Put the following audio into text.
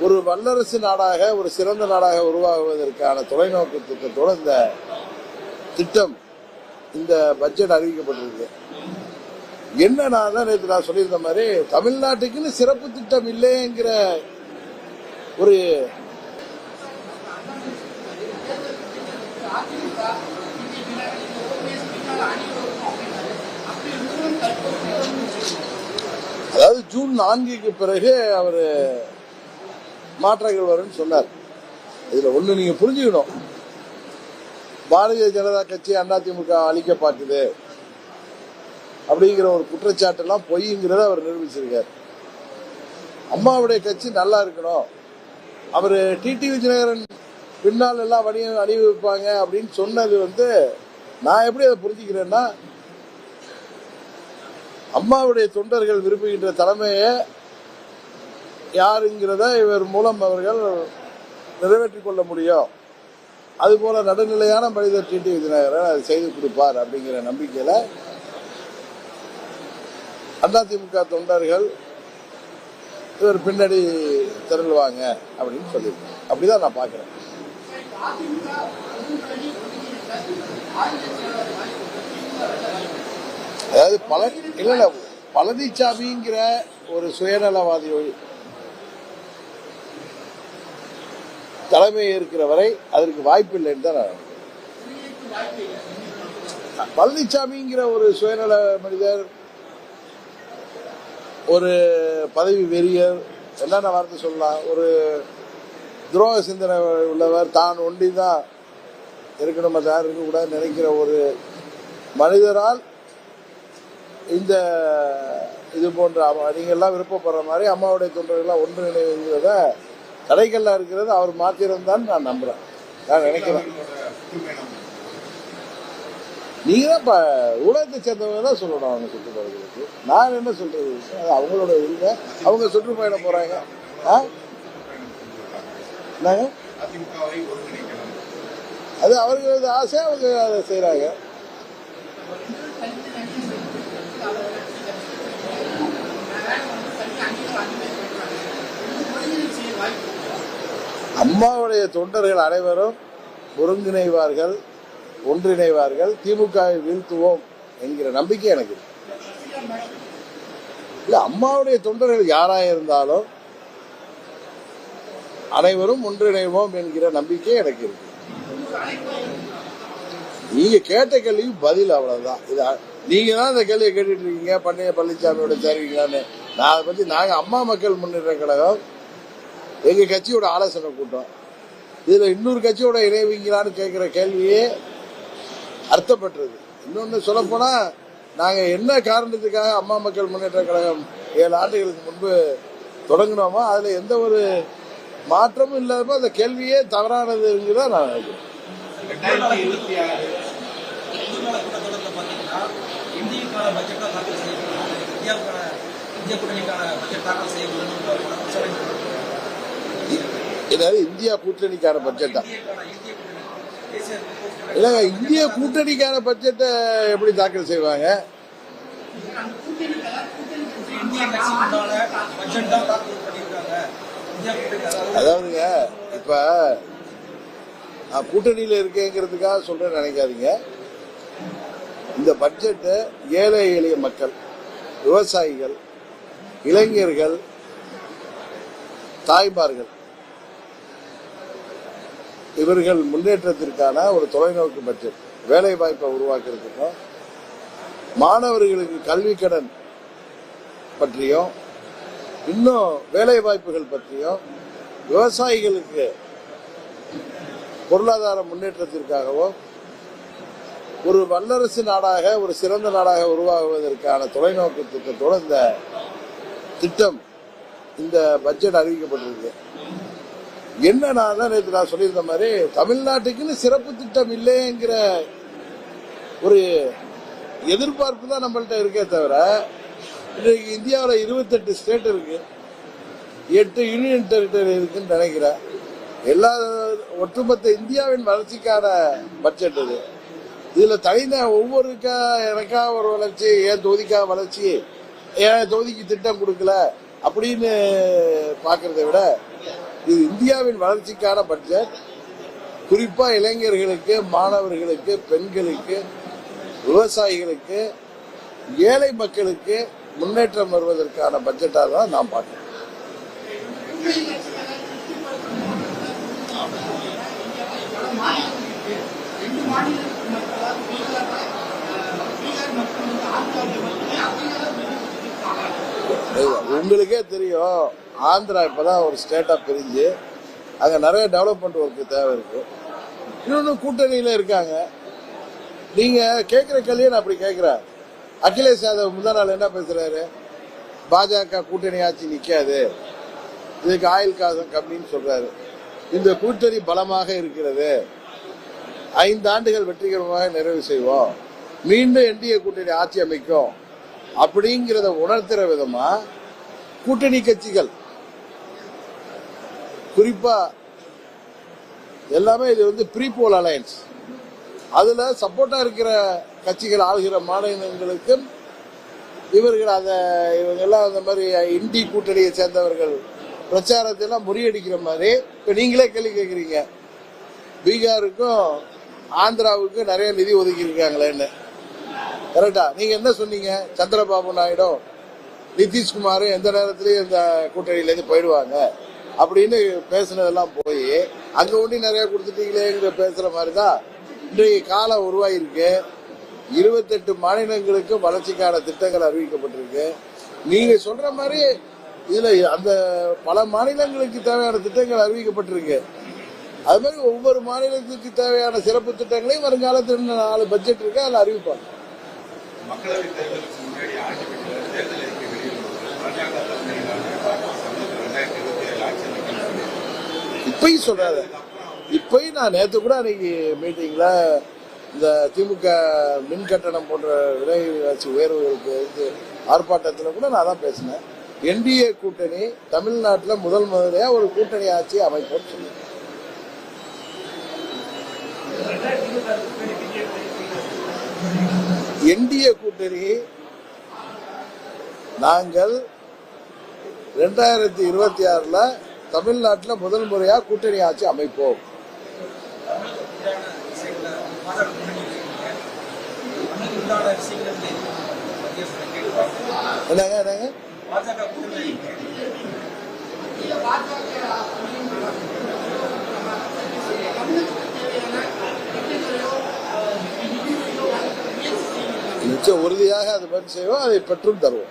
ஒரு வல்லரசு நாடாக ஒரு சிறந்த நாடாக உருவாகுவதற்கான தொலைநோக்கு திட்டத்தோடு இந்த திட்டம் இந்த பட்ஜெட் அறிவிக்கப்பட்டிருக்கு. என்ன தான் நேற்று நான் சொல்லியிருந்த மாதிரி தமிழ்நாட்டுக்குன்னு சிறப்பு திட்டம் இல்லைங்கிற ஒரு அதாவது ஜூன் நான்குக்கு பிறகு அவர் மாற்றங்கள் வரும்னு சொன்னார். இதுல ஒண்ணு நீங்க புரிஞ்சுக்கணும். பாரதிய ஜனதா கட்சி அதிமுக அழிக்க பார்க்குது அப்படிங்கிற ஒரு குற்றச்சாட்டெல்லாம் பொய்ங்கிறத அவர் நிரூபிச்சிருக்கார். அம்மாவுடைய கட்சி நல்லா இருக்கணும். அவர் டிடி விஜயநகரன் பின்னால் எல்லாம் வணிக அணிவிப்பாங்க அப்படின்னு சொன்னது வந்து நான் எப்படி அதை புரிஞ்சுக்கிறேன்னா அம்மாவுடைய தொண்டர்கள் விரும்புகின்ற தலைமையை யாருங்கிறத இவர் மூலம் அவர்கள் நிறைவேற்றிக் கொள்ள முடியும். அதுபோல நடுநிலையான மனிதர் டிடி விஜயநகரன் அதை செய்து கொடுப்பார் அப்படிங்கிற நம்பிக்கையில அதிமுக தொண்டர்கள் இவர் பின்னாடி திரள்வாங்க அப்படின்னு சொல்லியிருக்கேன் அப்படிதான் நான் பார்க்கிறேன். அதாவது பல இல்லை இல்ல பழனிசாமிங்கிற ஒரு சுயநலவாதி தலைமை இருக்கிற வரை அதற்கு வாய்ப்பு இல்லைன்னு தான் நான் பழனிசாமிங்கிற ஒரு சுயநல மனிதர் ஒரு பதவி வெறியர் என்னென்ன வார்த்தை சொல்லலாம். ஒரு துரோக சிந்தனை உள்ளவர் தான் ஒண்டி தான் இருக்கணும் மற்ற இருக்கக்கூடாது நினைக்கிற ஒரு மனிதரால் இந்த இது போன்ற அம்மா- எல்லாம் விருப்பப்படுற மாதிரி அம்மாவுடைய தொண்டர்கள்லாம் ஒன்று நினைவுங்கிறத தடைகள்ல இருக்கிறது அவர் மாத்திரம்தான் நான் நம்புறேன். நான் நினைக்கிறேன். நீங்க தான் ஊடகத்தை சேர்ந்தவங்க தான் சொல்லணும் அவங்க சுற்றுப்பயணத்துக்கு நான் என்ன சொல்றது? அது அவங்களோட உரிமை. அவங்க சுற்றுப்பயணம் போறாங்க. ஆ? என்னங்க? அது அவர்களது ஆசை அவங்க அதை செய்யறாங்க அம்மாவுடைய தொண்டர்கள் அனைவரும் ஒருங்கிணைவார்கள் ஒன்றிணைவார்கள் திமுகவை வீழ்த்துவோம் என்கிற நம்பிக்கை எனக்கு இருக்கு. இல்ல அம்மாவுடைய தொண்டர்கள் யாராக இருந்தாலும் அனைவரும் ஒன்றிணைவோம் என்கிற நம்பிக்கை எனக்கு இருக்கு. நீங்க கேட்ட கேள்விக்கு பதில் அவ்வளவுதான். இது நீங்க தான் இந்த கேள்வியை கேட்டுட்டு இருக்கீங்க. பண்ணைய பழனிசாமியோட சேருவீங்களான்னு. நான் அதை பத்தி நாங்க அம்மா மக்கள் முன்னேற்ற கழகம் எங்க கட்சியோட ஆலோசனை கூட்டம். இதுல இன்னொரு கட்சியோட இணைவீங்களான்னு கேட்கிற கேள்வியே அர்த்தப்பட்டது. இன்னொன்னு சொல்ல போனா நாங்க என்ன காரணத்துக்காக அம்மா மக்கள் முன்னேற்ற கழகம் ஏழு ஆண்டுகளுக்கு முன்பு தொடங்கினோமோ அதுல எந்த ஒரு மாற்றமும் இல்லாதப்ப அந்த கேள்வியே தவறானதுங்கிறத நான் நினைக்கிறேன். இந்தியாவுக்கான இந்திய கூட்டணிக்கான பட்ஜெட் தாக்கல் செய்யப்படும். ஏதாவது இந்தியா கூட்டணிக்கான பட்ஜெட்டா? இல்லைங்க இந்திய கூட்டணிக்கான பட்ஜெட்டை எப்படி தாக்கல் செய்வாங்க? அதாவதுங்க இப்ப நான் கூட்டணியில இருக்கேங்கிறதுக்காக சொல்ற நினைக்காதீங்க. இந்த பட்ஜெட்டு ஏழை எளிய மக்கள் விவசாயிகள் இளைஞர்கள் தாய்மார்கள் இவர்கள் முன்னேற்றத்திற்கான ஒரு தொலைநோக்கு பட்ஜெட் வேலை வாய்ப்பை உருவாக்குறதுக்கும் மாணவர்களுக்கு கல்வி கடன் பற்றியும் இன்னும் வேலை வாய்ப்புகள் பற்றியும் விவசாயிகளுக்கு பொருளாதார முன்னேற்றத்திற்காகவும் ஒரு வல்லரசு நாடாக ஒரு சிறந்த நாடாக உருவாகுவதற்கான தொலைநோக்கு திட்டத்தோடு இந்த திட்டம் இந்த பட்ஜெட் அறிவிக்கப்பட்டிருக்கு. என்ன நான் தான் நேற்று நான் சொல்லியிருந்த மாதிரி தமிழ்நாட்டுக்குன்னு சிறப்பு திட்டம் இல்லைங்கிற ஒரு எதிர்பார்ப்பு தான் நம்மள்கிட்ட இருக்கே தவிர இன்றைக்கு இந்தியாவில் இருபத்தெட்டு ஸ்டேட் இருக்கு. எட்டு யூனியன் டெரிட்டரி இருக்குன்னு நினைக்கிறேன். எல்லா ஒட்டுமொத்த இந்தியாவின் வளர்ச்சிக்கான பட்ஜெட் இது. இதுல தனின ஒவ்வொருக்கா எனக்கா ஒரு வளர்ச்சி ஏன் தொகுதிக்கா வளர்ச்சி ஏன் தொகுதிக்கு திட்டம் கொடுக்கல அப்படின்னு பாக்குறதை விட இது இந்தியாவின் வளர்ச்சிக்கான பட்ஜெட். குறிப்பா இளைஞர்களுக்கு மாணவர்களுக்கு பெண்களுக்கு விவசாயிகளுக்கு ஏழை மக்களுக்கு முன்னேற்றம் வருவதற்கான பட்ஜெட்டாக தான் நான் பார்க்கிறேன். உங்களுக்கே தெரியும். ஆந்திரா இப்பதான் ஒரு ஸ்டேட்டா பிரிஞ்சு அங்க நிறைய டெவலப்மெண்ட் ஒர்க்கு தேவை இருக்கு. இன்னொன்னு கூட்டணியில இருக்காங்க. நீங்க கேட்கிற கேள்வியை நான் அப்படி கேட்குறேன் அகிலேஷ் யாதவ் முதல் நாள் என்ன பேசுறாரு? பாஜக கூட்டணி ஆட்சி நிக்காது. இதுக்கு ஆயுள் காசம் கம்மின்னு சொல்றாரு. இந்த கூட்டணி பலமாக இருக்கிறது. ஐந்து ஆண்டுகள் வெற்றிகரமாக நிறைவு செய்வோம். மீண்டும் என்டிஏ கூட்டணி ஆட்சி அமைக்கும். அப்படிங்கிறத உணர்த்துற விதமா கூட்டணி கட்சிகள் குறிப்பா எல்லாமே இது வந்து ப்ரீபோல் அலையன்ஸ் அதுல சப்போர்ட்டா இருக்கிற கட்சிகள் ஆளுகிற மாநிலங்களுக்கும் இவர்கள் அதை இவங்க எல்லாம் அந்த மாதிரி இந்தி கூட்டணியை சேர்ந்தவர்கள் பிரச்சாரத்தை எல்லாம் முறியடிக்கிற மாதிரி இப்ப நீங்களே கேள்வி கேட்குறீங்க பீகாருக்கும் ஆந்திராவுக்கும் நிறைய நிதி ஒதுக்கி இருக்காங்களேன்னு கரெக்டா நீங்க என்ன சொன்னீங்க? சந்திரபாபு நாயுடு நிதிஷ்குமாரும் எந்த நேரத்திலயும் இந்த கூட்டணியில இருந்து போயிடுவாங்க. அப்படின்னு பேசினதெல்லாம் போய் அங்க ஒண்டி நிறைய கொடுத்துட்டீங்களேங்கிற பேசுற மாதிரி தான் இன்றைய காலம் உருவாகிருக்கு இருபத்தெட்டு மாநிலங்களுக்கு வளர்ச்சிக்கான திட்டங்கள் அறிவிக்கப்பட்டிருக்கு. நீங்க சொல்ற மாதிரி இதுல அந்த பல மாநிலங்களுக்கு தேவையான திட்டங்கள் அறிவிக்கப்பட்டிருக்கு. அது மாதிரி ஒவ்வொரு மாநிலத்துக்கு தேவையான சிறப்பு திட்டங்களையும் வருங்காலத்தில் நாலு பட்ஜெட் இருக்கு அதில் அறிவிப்பாங்க. மக்களவை தேர்தலுக்கு முன்னாடி ஆட்சி பெற்ற தேர்தல் அறிக்கை வெளியிடுவது பாஜக தலைமையிலான ரெண்டாயிரத்தி இருபத்தி ஏழு ஆட்சி அமைக்கும் இப்பயும் சொல்றாரு இப்பயும் நான் நேற்று கூட அன்னைக்கு மீட்டிங்ல இந்த திமுக மின் கட்டணம் போன்ற விலைவாசி உயர்வுகளுக்கு வந்து ஆர்ப்பாட்டத்தில் கூட நான் தான் பேசினேன். என்டிஏ கூட்டணி தமிழ்நாட்டில் முதல் முதலையா ஒரு கூட்டணி ஆட்சி அமைப்போம் என்டிஏ கூட்டணி நாங்கள் ரெண்டாயிரத்தி இருபத்தி ஆறுல தமிழ்நாட்டில் முதல் முறையாக கூட்டணி ஆட்சி அமைப்போம். என்னங்க என்னங்க? நிச்சயம் உறுதியாக அது மாதிரி செய்வோம் அதை பெற்றும் தருவோம்.